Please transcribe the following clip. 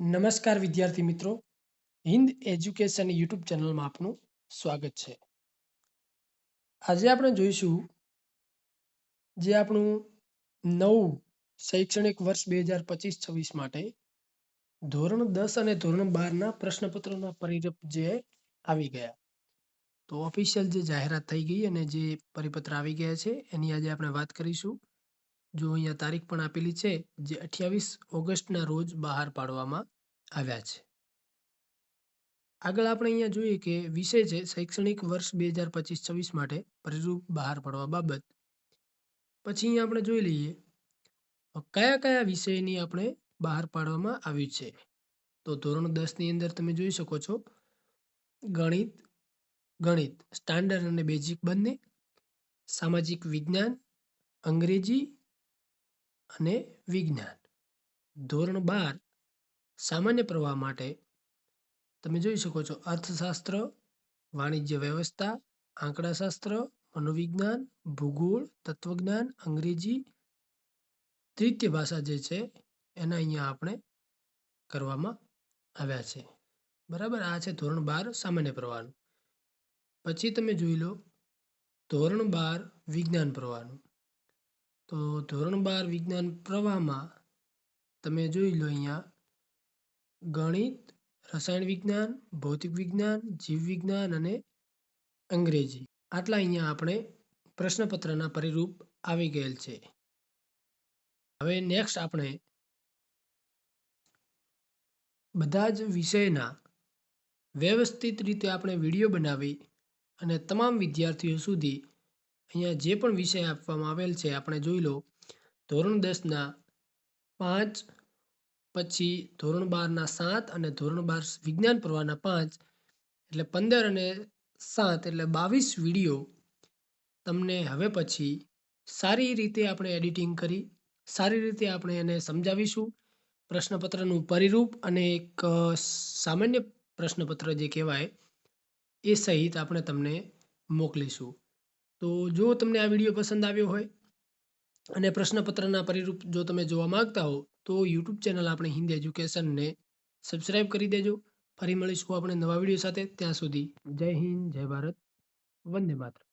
નમસ્કાર વિદ્યાર્થી મિત્રો. હિન્દ એજ્યુકેશન યુટ્યુબ ચેનલમાં આપનું સ્વાગત છે. આજે આપણે જોઈશું જે આપણું નવું શૈક્ષણિક વર્ષ બે હજાર પચીસ છવ્વીસ માટે ધોરણ દસ અને ધોરણ બારના પ્રશ્નપત્રોના પરિરપ જે આવી ગયા. તો ઓફિશિયલ જે જાહેરાત થઈ ગઈ અને જે પરિપત્ર આવી ગયા છે, એની આજે આપણે વાત કરીશું. જો અહીંયા તારીખ પણ આપેલી છે, જે અઠ્યાવીસ ઓગસ્ટના રોજ બહાર પાડવામાં આવ્યા છે. આગળ આપણે અહીંયા જોઈએ કે વિષય છે, શૈક્ષણિક વર્ષ બે હજાર પચીસ છવ્વીસ માટે પરિરૂપ બહાર પાડવા બાબત. પછી અહીંયા આપણે જોઈ લઈએ, કયા કયા વિષયની આપણે બહાર પાડવામાં આવ્યું છે? તો ધોરણ દસની અંદર તમે જોઈ શકો છો, ગણિત ગણિત સ્ટાન્ડર્ડ અને બેઝિક બંને, સામાજિક વિજ્ઞાન, અંગ્રેજી અને વિજ્ઞાન. ધોરણ બાર, સામાન્ય પ્રવાહ માટે તમે જોઈ શકો છો અર્થશાસ્ત્ર, વાણિજ્ય વ્યવસ્થા, આંકડાશાસ્ત્ર, મનોવિજ્ઞાન, ભૂગોળ, તત્વજ્ઞાન, અંગ્રેજી તૃતીય ભાષા જે છે એના અહીંયા આપણે કરવામાં આવ્યા છે. બરાબર, આ છે ધોરણ બાર સામાન્ય પ્રવાહનું. પછી તમે જોઈ લો ધોરણ બાર વિજ્ઞાન પ્રવાહનું. તો ધોરણ બાર વિજ્ઞાન પ્રવાહમાં તમે જોઈ લો અહીંયા, ગણિત, રસાયણ વિજ્ઞાન, ભૌતિક વિજ્ઞાન, જીવ વિજ્ઞાન અને અંગ્રેજી. આટલા અહીંયા આપણે પ્રશ્નપત્રના પરિરૂપ આવી ગયેલ છે. હવે નેક્સ્ટ આપણે બધા જ વિષયના વ્યવસ્થિત રીતે આપણે વીડિયો બનાવી અને તમામ વિદ્યાર્થીઓ સુધી અહીંયા જે પણ વિષય આપવામાં આવેલ છે, આપણે જોઈ લો. ધોરણ દસના પાંચ, પછી ધોરણ બારના સાત અને ધોરણ બાર વિજ્ઞાન પ્રવાહના પાંચ, એટલે પંદર અને સાત, એટલે બાવીસ વીડિયો તમને હવે પછી સારી રીતે આપણે એડિટિંગ કરી, સારી રીતે આપણે એને સમજાવીશું. પ્રશ્નપત્રનું પરિરૂપ અને એક સામાન્ય પ્રશ્નપત્ર જે કહેવાય, એ સહિત આપણે તમને મોકલીશું. તો જો તમને આ વીડિયો પસંદ આવ્યો હોય અને પ્રશ્નપત્રના પરિરૂપ જો તમે જોવા માંગતા હો, તો યુટ્યુબ ચેનલ આપણે હિન્દી એજ્યુકેશનને સબસ્ક્રાઈબ કરી દેજો. ફરી મળીશું આપણે નવા વીડિયો સાથે. ત્યાં સુધી જય હિન્દ, જય ભારત, વંદે માતરમ.